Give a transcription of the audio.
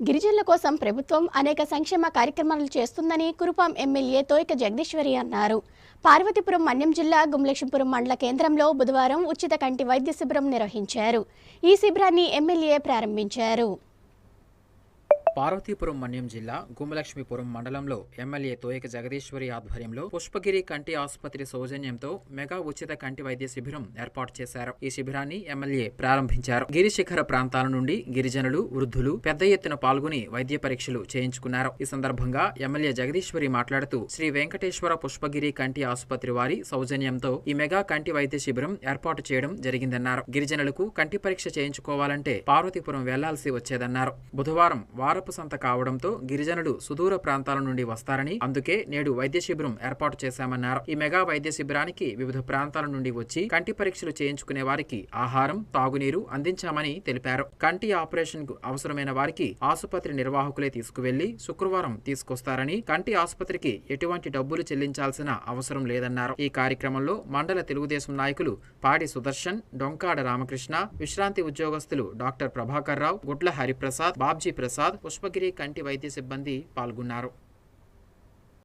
గిరిజనుల కోసం ప్రభుత్వం అనేక సంక్షేమ కార్యక్రమాలు చేస్తుందని కురుపాం ఎమ్మెల్యే తోయిక జగదీశ్వరి అన్నారు. పార్వతీపురం మన్యం జిల్లా గుమ్లక్ష్మీపురం మండల కేంద్రంలో బుధవారం ఉచిత కంటి వైద్య శిబిరం నిర్వహించారు. ఈ శిబిరాన్ని ఎమ్మెల్యే ప్రారంభించారు. పార్వతీపురం మన్యం జిల్లా గుమ్మలక్ష్మీపురం మండలంలో ఎమ్మెల్యే తోయక జగదీశ్వరి ఆధ్వర్యంలో పుష్పగిరి కంటి ఆసుపత్రి సౌజన్యంతో మెగా ఉచిత కంటి వైద్య శిబిరం ఏర్పాటు చేశారు. ఈ శిబిరాన్ని ఎమ్మెల్యే ప్రారంభించారు. గిరిశిఖర ప్రాంతాల నుండి గిరిజనులు వృద్ధులు పెద్ద ఎత్తున పాల్గొని వైద్య పరీక్షలు చేయించుకున్నారు. ఈ సందర్భంగా ఎమ్మెల్యే జగదీశ్వరి మాట్లాడుతూ శ్రీ వెంకటేశ్వర పుష్పగిరి కంటి ఆసుపత్రి వారి సౌజన్యంతో ఈ మెగా కంటి వైద్య శిబిరం ఏర్పాటు చేయడం జరిగిందన్నారు. గిరిజనులకు కంటి పరీక్ష చేయించుకోవాలంటే పార్వతీపురం వెళ్ళాల్సి వచ్చేదన్నారు. బుధవారం వారపు సంత కావడంతో గిరిజనులు సుదూర ప్రాంతాల నుండి వస్తారని అందుకే నేడు వైద్య శిబిరం ఏర్పాటు చేశామన్నారు. ఈ మెగా వైద్య శిబిరానికి వివిధ ప్రాంతాల నుండి వచ్చి కంటి పరీక్షలు చేయించుకునే వారికి ఆహారం తాగునీరు అందించామని తెలిపారు. కంటి ఆపరేషన్కు అవసరమైన వారికి ఆసుపత్రి నిర్వాహకులే తీసుకువెళ్ళి శుక్రవారం తీసుకొస్తారని కంటి ఆసుపత్రికి ఎటువంటి డబ్బులు చెల్లించాల్సిన అవసరం లేదన్నారు. ఈ కార్యక్రమంలో మండల తెలుగుదేశం నాయకులు పాడి సుదర్శన్ డొంకాడ రామకృష్ణ విశ్రాంతి ఉద్యోగస్తులు డాక్టర్ ప్రభాకర్ రావు గుడ్ల హరిప్రసాద్ బాబ్జీ ప్రసాద్ పుష్పగిరి కంటి వైద్య సిబ్బంది పాల్గొన్నారు.